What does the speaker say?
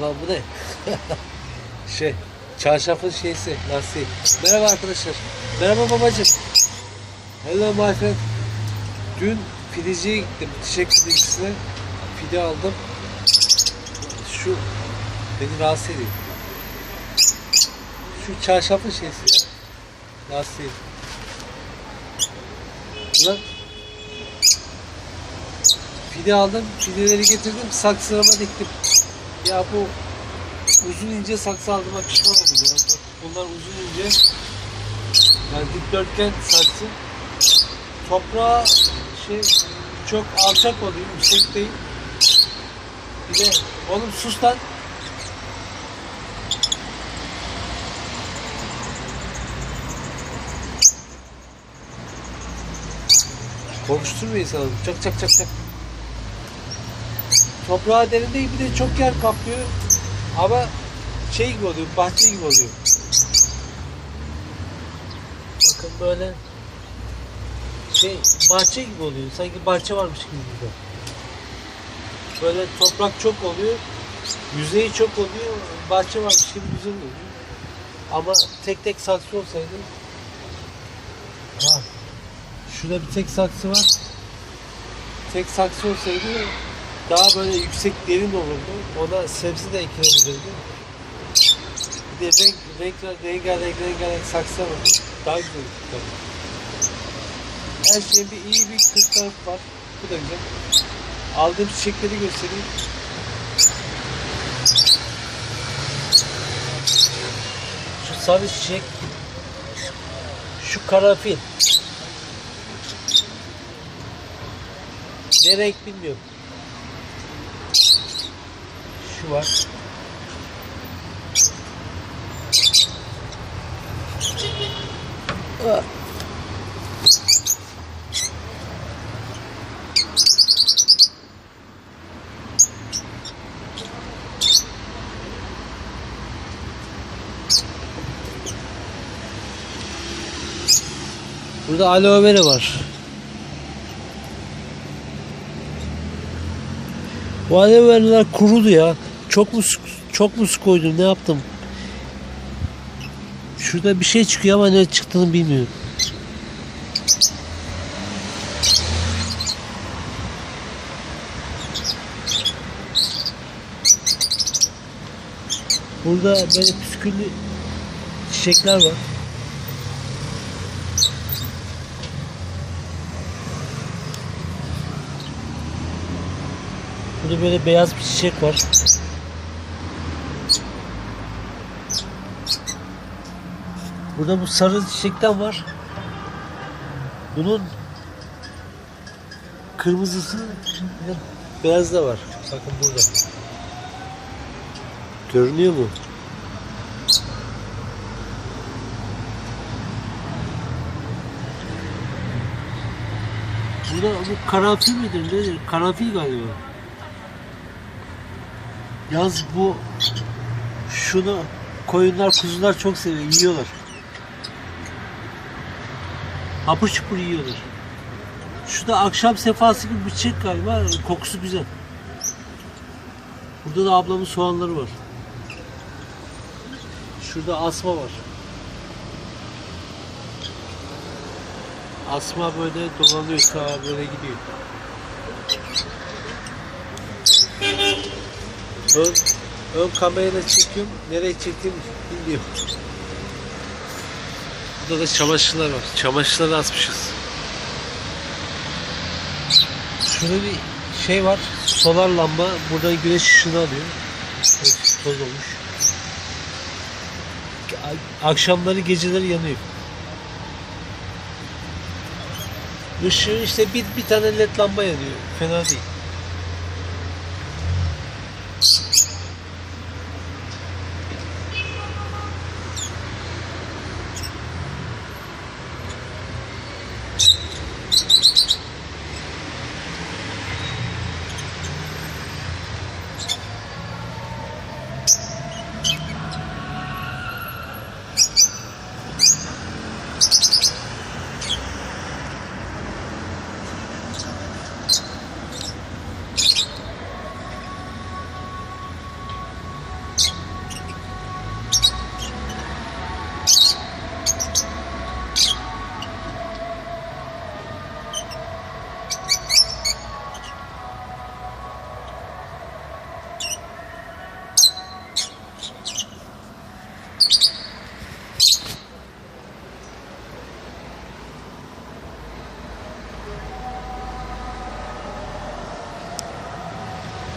Lan bu ne? şey, çarşafın şeysi, lastiği. Merhaba arkadaşlar. Merhaba babacığım. Hello my friend. Dün pideciye gittim. Çiçek pidecisine. Pide aldım. Şu beni rahatsız ediyor. Şu çarşafın şeysi ya. Lastiği. Lan. Pide aldım. Pideleri getirdim. Saksılarıma diktim. Ya bu uzun ince saksı aldığıma pişman oldum ya. Bak bunlar uzun ince. Yani dikdörtgen saksı. Toprağa şey çok alçak oluyor. Yüksek değil. Bir de oğlum sus lan. Konuşturmuyor insanı. Çak çak çak çak. Toprağı derin değil bir de çok yer kaplıyor. Ama şey gibi oluyor, bahçe gibi oluyor. Bakın böyle şey bahçe gibi oluyor. Sanki bahçe varmış gibi burada. Böyle toprak çok oluyor. Yüzeyi çok oluyor. Bahçe varmış gibi güzel oluyor. Ama tek tek saksı olsaydı ha, şurada bir tek saksı var. Tek saksı olsaydı daha böyle yüksek derin olurdu. Ona sebze de ekilebilirdi. Bir de renk, renkler, rengarenk, rengarenk saksı olurdu. Daha güzel tabii. Her şeyin bir iyi bir kırk tarafı var. Bu da güzel. Aldığım çiçekleri göstereyim. Şu sarı çiçek. Şu karanfil. Ne renk bilmiyorum. Şu var. Burada aloe vera var. Bu aloe veralar kurudu ya. Çok mu çok mu su koydum ne yaptım? Şurada bir şey çıkıyor ama ne çıktığını bilmiyorum. Burada böyle püsküllü çiçekler var. Burada böyle beyaz bir çiçek var. Burada bu sarı çiçekten var. Bunun kırmızısı beyaz da var. Bakın burada. Görünüyor mu? Burada bu karanfil midir nedir? Karanfil galiba. Yalnız bu şunu koyunlar kuzular çok seviyor yiyorlar. Hapır çupur yiyorlar. Şu da akşam sefası gibi bir çiçek galiba. Kokusu güzel. Burada da ablamın soğanları var. Şurada asma var. Asma böyle dolanıyor sağa böyle gidiyor. Ön, ön kamerayla çekiyorum. Nereye çektiğimi bilmiyorum. Burada da çamaşırlar var. Çamaşırları asmışız. Şurada bir şey var. Solar lamba. Buradan güneş ışını alıyor. Evet, toz olmuş. Akşamları geceleri yanıyor. Işığı işte bir, bir tane led lamba yanıyor. Fena değil.